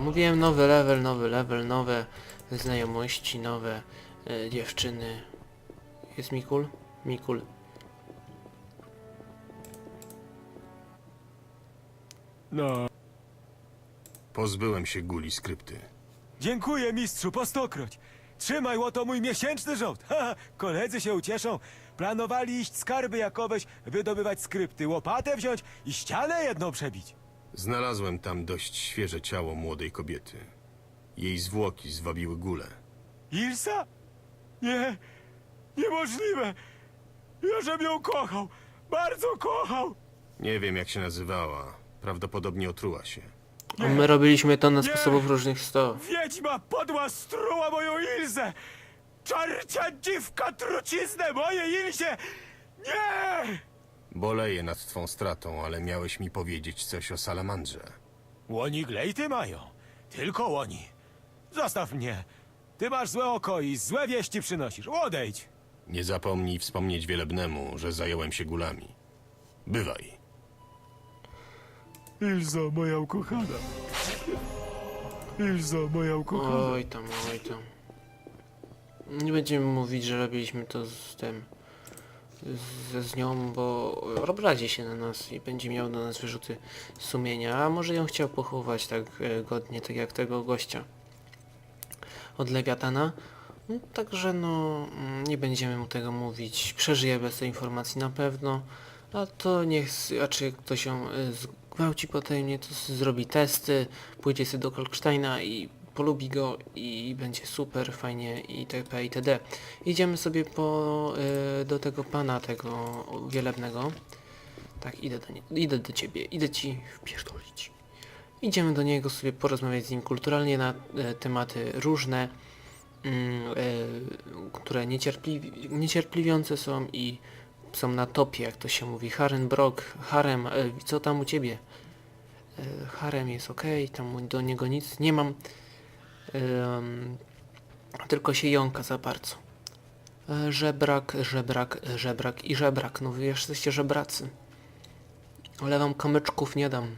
Mówiłem nowy level, nowy level, nowe znajomości, nowe e, dziewczyny. Jest Mikul? Mikul. No. Pozbyłem się guli skrypty. Dziękuję mistrzu, po stokroć. Trzymaj, łoto mój miesięczny żołd. Ha, koledzy się ucieszą. Planowali iść skarby jakoweś, wydobywać skrypty, łopatę wziąć i ścianę jedną przebić. Znalazłem tam dość świeże ciało młodej kobiety. Jej zwłoki zwabiły gulę. Ilsa? Nie, niemożliwe. Ja żem ją kochał, bardzo kochał. Nie wiem jak się nazywała. Prawdopodobnie otruła się. A my robiliśmy to na Nie. sposobów różnych 100. Wiedźma podła struła moją Ilzę! Czarcia dziwka truciznę moje Ilzie! Nie! Boleję nad twą stratą, ale miałeś mi powiedzieć coś o salamandrze. Łoni glejty mają. Tylko łoni. Zostaw mnie. Ty masz złe oko i złe wieści przynosisz. Odejdź. Nie zapomnij wspomnieć wielebnemu, że zająłem się gulami. Bywaj. Ilza, moja ukochana. Ilza, moja ukochana. Oj tam, oj tam. Nie będziemy mówić, że robiliśmy to z tym. Z, z nią, bo obradzi się na nas i będzie miał do nas wyrzuty sumienia, a może ją chciał pochować tak e, godnie, tak jak tego gościa od Lewiatana. No, także no, mm, nie będziemy mu tego mówić. Przeżyje bez tej informacji na pewno. A to niech, a czy ktoś ją y, zgwałci potajemnie, to zrobi testy, pójdzie sobie do Kolksteina i polubi go i będzie super, fajnie itp. itd. Idziemy sobie po, y, do tego pana, tego wielebnego. Tak, idę do, nie, idę do ciebie, idę ci wpierdolić. Idziemy do niego sobie porozmawiać z nim kulturalnie na e, tematy różne, mm, e, które niecierpli, niecierpliwiące są i są na topie, jak to się mówi. Harem Brock, harem, e, co tam u ciebie? E, harem jest ok, tam do niego nic nie mam. Tylko się jąka za bardzo. E, żebrak, żebrak, żebrak i żebrak. No wy jesteście żebracy. Ale wam kamyczków nie dam.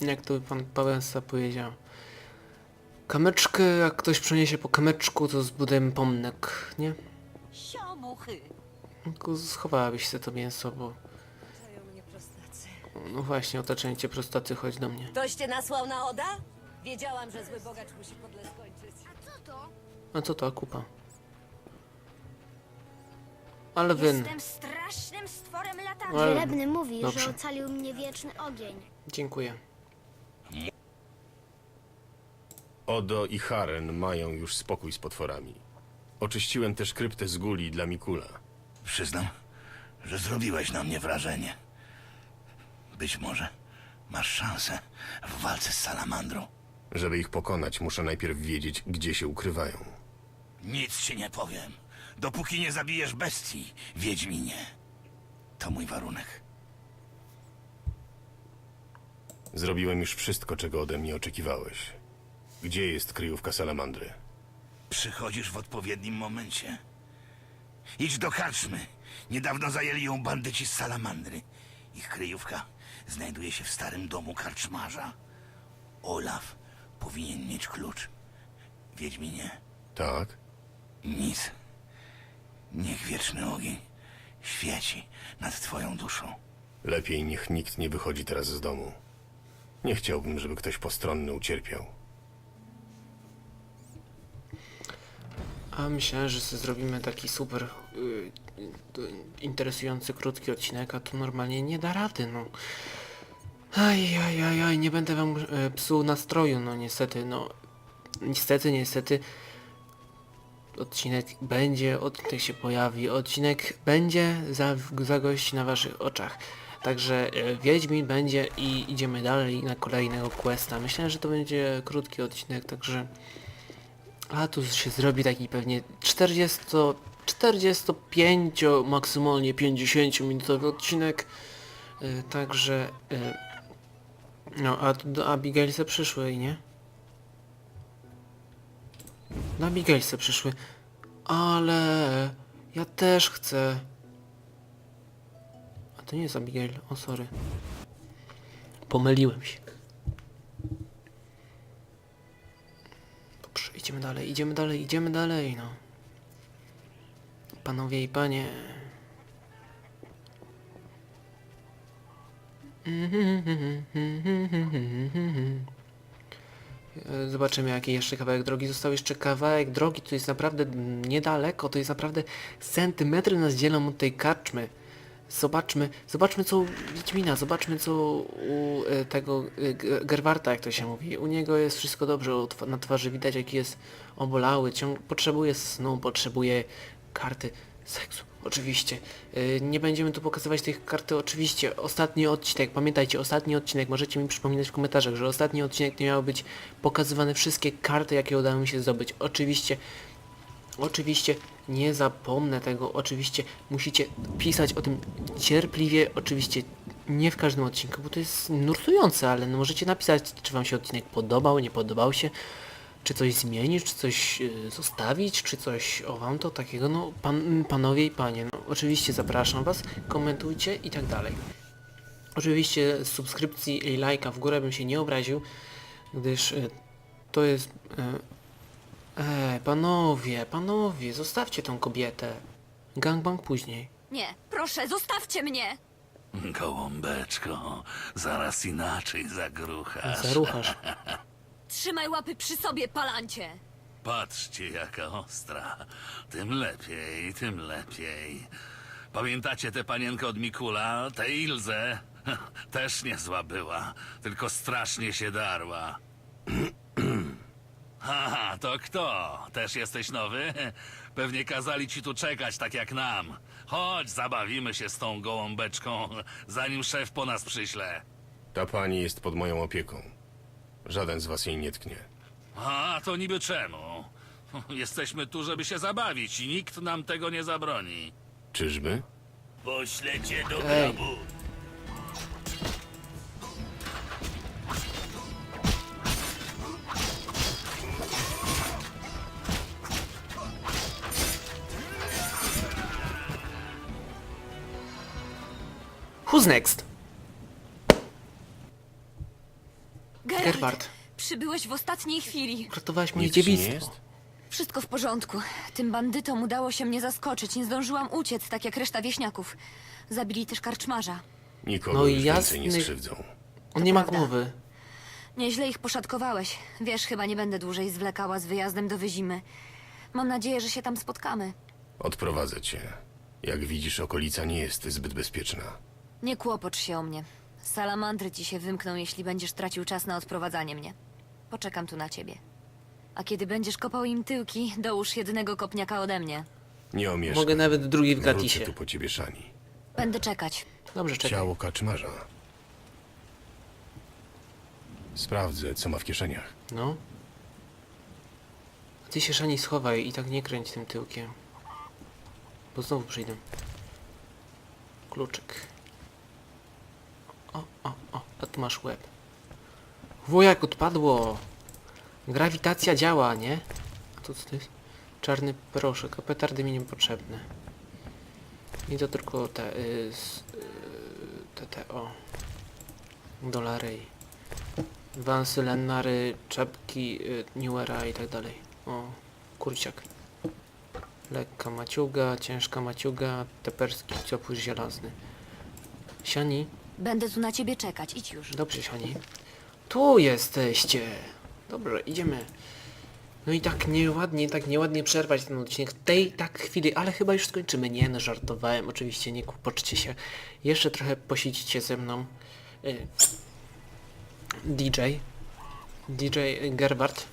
Jak to pan Pałęsa powiedział. Kamyczkę, jak ktoś przyniesie po kamyczku, to zbudujemy pomnik, nie? Siomuchy! Tylko schowałabyś sobie to mięso, bo... Prostacy. No właśnie, otoczenie cię prostaty, chodź do mnie. Ktoś cię nasłał na Oda? Wiedziałam, że zły bogacz musi podle skończyć. A co to, kupa? Ale wyn. Jestem strasznym stworem. Ale- Wielebny mówi, dobrze. że ocalił mnie wieczny ogień. Dziękuję. Odo i Haren mają już spokój z potworami. Oczyściłem też kryptę z guli dla Mikula. Przyznam, że zrobiłeś na mnie wrażenie. Być może masz szansę w walce z salamandrą. Żeby ich pokonać, muszę najpierw wiedzieć, gdzie się ukrywają. Nic ci nie powiem, dopóki nie zabijesz bestii, Wiedźminie. To mój warunek. Zrobiłem już wszystko, czego ode mnie oczekiwałeś. Gdzie jest kryjówka salamandry? Przychodzisz w odpowiednim momencie. Idź do karczmy. Niedawno zajęli ją bandyci z salamandry. Ich kryjówka znajduje się w starym domu karczmarza. Olaf powinien mieć klucz. Wiedźminie, Tak? Nic. Niech wieczny ogień świeci nad twoją duszą. Lepiej niech nikt nie wychodzi teraz z domu. Nie chciałbym, żeby ktoś postronny ucierpiał. A myślałem, że sobie zrobimy taki super y, y, interesujący, krótki odcinek, a tu normalnie nie da rady, no. Aj, aj, aj, aj, nie będę wam e, psuł nastroju, no niestety, no. Niestety, niestety. Odcinek będzie, odcinek się pojawi, odcinek będzie za, zagości na waszych oczach. Także e, Wiedźmin będzie i idziemy dalej na kolejnego questa. Myślałem, że to będzie krótki odcinek, także... A tu się zrobi taki pewnie 40, 45, maksymalnie 50 minutowy odcinek. Y, także... Y, no, a tu do Abigailse przyszły i nie? Do Abigailse przyszły. Ale... Ja też chcę. A to nie jest Abigail, o sorry. Pomyliłem się. idziemy dalej, idziemy dalej, idziemy dalej, no. Panowie i panie. E, Zobaczymy jaki jeszcze kawałek drogi został. Jeszcze kawałek drogi, to jest naprawdę niedaleko, to jest naprawdę centymetry nas dzielą od tej karczmy. Zobaczmy, zobaczmy co u Wiedźmina, zobaczmy co u e, tego e, Gerwarta, jak to się mówi. U niego jest wszystko dobrze, na twarzy widać jaki jest obolały, ciąg potrzebuje snu, potrzebuje karty seksu. Oczywiście. E, Nie będziemy tu pokazywać tych karty, oczywiście. Ostatni odcinek, pamiętajcie, ostatni odcinek, możecie mi przypominać w komentarzach, że ostatni odcinek nie miały być pokazywane wszystkie karty, jakie udało mi się zdobyć. Oczywiście Oczywiście nie zapomnę tego, oczywiście musicie pisać o tym cierpliwie, oczywiście nie w każdym odcinku, bo to jest nurtujące, ale no możecie napisać, czy wam się odcinek podobał, nie podobał się, czy coś zmienić, czy coś y, zostawić, czy coś o wam to takiego, no pan, panowie i panie, no oczywiście zapraszam was, komentujcie i tak dalej. Oczywiście z subskrypcji i lajka w górę bym się nie obraził, gdyż y, to jest... Y, Ej, panowie, panowie, zostawcie tą kobietę. Gangbang później. Nie, proszę, zostawcie mnie! Gołąbeczko, zaraz inaczej zagruchasz. Zaruchasz. Trzymaj łapy przy sobie, palancie! Patrzcie, jaka ostra. Tym lepiej, tym lepiej. Pamiętacie tę panienkę od Mikula, tę Ilzę? Też niezła była, tylko strasznie się darła. Haha, to kto? Też jesteś nowy? Pewnie kazali ci tu czekać, tak jak nam. Chodź, zabawimy się z tą gołąbeczką, zanim szef po nas przyśle. Ta pani jest pod moją opieką. Żaden z was jej nie tknie. A, to niby czemu? Jesteśmy tu, żeby się zabawić i nikt nam tego nie zabroni. Czyżby? Poślę cię do Ej. grobu. Who's next? Geralt, przybyłeś w ostatniej chwili. Uratowałaś moje Nic ci nie dziewictwo. jest? Wszystko w porządku. Tym bandytom udało się mnie zaskoczyć. Nie zdążyłam uciec, tak jak reszta wieśniaków. Zabili też karczmarza. Nikogo No i już więcej nie jasny- skrzywdzą. On nie ma prawda. głowy. Nieźle ich poszatkowałeś. Wiesz, chyba nie będę dłużej zwlekała z wyjazdem do Wyzimy. Mam nadzieję, że się tam spotkamy. Odprowadzę cię. Jak widzisz, okolica nie jest zbyt bezpieczna. Nie kłopocz się o mnie. Salamandry ci się wymkną, jeśli będziesz tracił czas na odprowadzanie mnie. Poczekam tu na ciebie. A kiedy będziesz kopał im tyłki, dołóż jednego kopniaka ode mnie. Nie omieszkaj. Mogę nawet drugi w Wrócę gratisie. tu po ciebie, Szani. Będę czekać. Dobrze, czekaj. Ciało kaczmarza. Sprawdzę, co ma w kieszeniach. No. A ty się Szani schowaj i tak nie kręć tym tyłkiem. Bo znowu przyjdę. Kluczyk. O, o, o, a tu masz łeb. Wujak odpadło. Grawitacja działa, nie? A tu co to jest? Czarny proszek, a petardy mi niepotrzebne. I to tylko te, y, s- y, te, te, o. Dolary. Wansy, Lennary, czapki, y, Newera i tak dalej. O, kurciak. Lekka maciuga, ciężka maciuga, teperski ciopły żelazny. Siani, Będę tu na ciebie czekać. Idź już. dobrze Siani. Tu jesteście! Dobrze, idziemy. No i tak nieładnie, tak nieładnie przerwać ten odcinek w tej tak chwili, ale chyba już skończymy. Nie, no żartowałem, oczywiście, nie kłopoczcie się. Jeszcze trochę posiedzicie ze mną. Y, DJ. DJ Gerbart.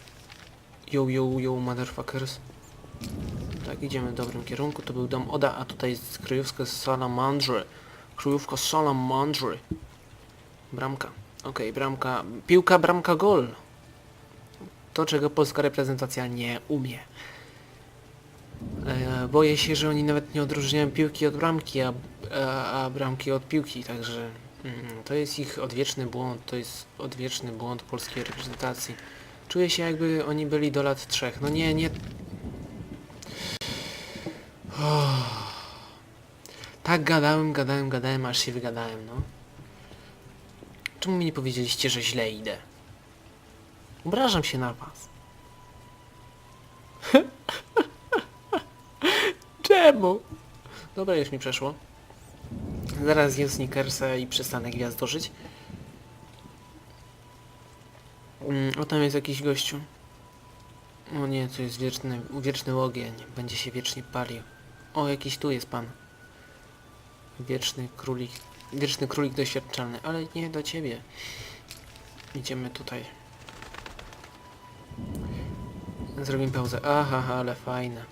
Yo, yo, yo, motherfuckers. Tak, idziemy w dobrym kierunku. To był dom Oda, a tutaj jest kryjówka Salamandry. Kryjówka Salamandry. Bramka. Okej, bramka. Piłka, bramka, gol. To, czego polska reprezentacja nie umie. E, boję się, że oni nawet nie odróżniają piłki od bramki, a, a, a bramki od piłki, także mm, to jest ich odwieczny błąd, to jest odwieczny błąd polskiej reprezentacji. Czuję się jakby oni byli do lat trzech. No nie, nie... Oh. Tak gadałem, gadałem, gadałem, aż się wygadałem, no. Czemu mi nie powiedzieliście, że źle idę? Obrażam się na was. Czemu? Dobra, już mi przeszło. Zaraz zjem Snickersa i przestanę gwiazdożyć. Mm, o, tam jest jakiś gościu. O nie, to jest wieczny, wieczny ogień. Będzie się wiecznie palił. O, jakiś tu jest pan. Wieczny królik. Wieczny królik doświadczalny, ale nie do ciebie. Idziemy tutaj. Zrobimy pauzę. Aha, ale fajne.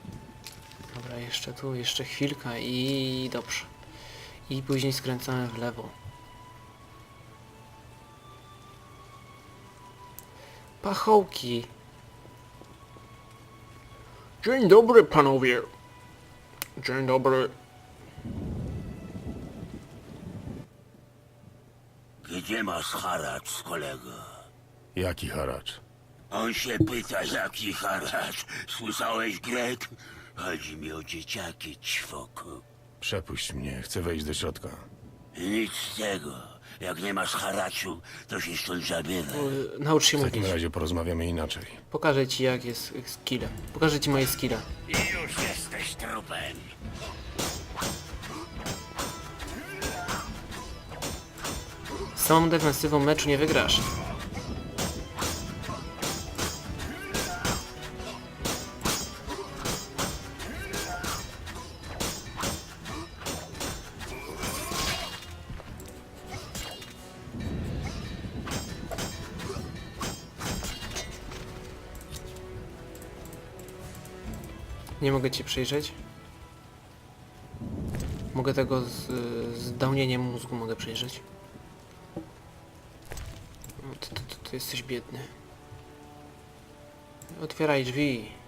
Dobra, jeszcze tu, jeszcze chwilka i dobrze. I później skręcamy w lewo. Pachołki. Dzień dobry panowie. Dzień dobry. Gdzie masz haracz, kolego? Jaki haracz? On się pyta, jaki haracz. Słyszałeś, Greg? Chodzi mi o dzieciaki, ćwoku. Przepuść mnie, chcę wejść do środka. Nic z tego. Jak nie masz haraczu, to się stąd zabieraj. Y, Naucz się W takim mówić. razie porozmawiamy inaczej. Pokażę ci jak jest skill. Pokażę ci moje skilla. I już jesteś trupem. Samą defensywą meczu nie wygrasz. Nie mogę ci przyjrzeć. Mogę tego z, z downieniem mózgu mogę przyjrzeć. Ty, jesteś biedny. Otwieraj drzwi.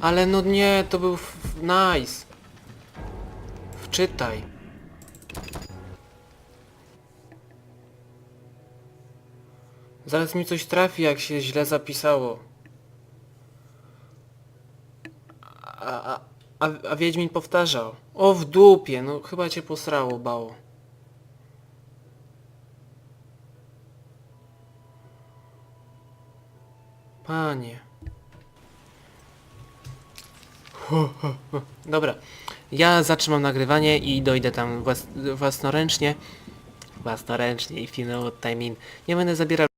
Ale no nie, to był nice. Wczytaj. Zaraz mi coś trafi, jak się źle zapisało. A, a, a, a Wiedźmin powtarzał. O w dupie, no chyba cię posrało, bało. Panie. Dobra, ja zatrzymam nagrywanie i dojdę tam włas własnoręcznie. Własnoręcznie i final time in. Nie będę zabierał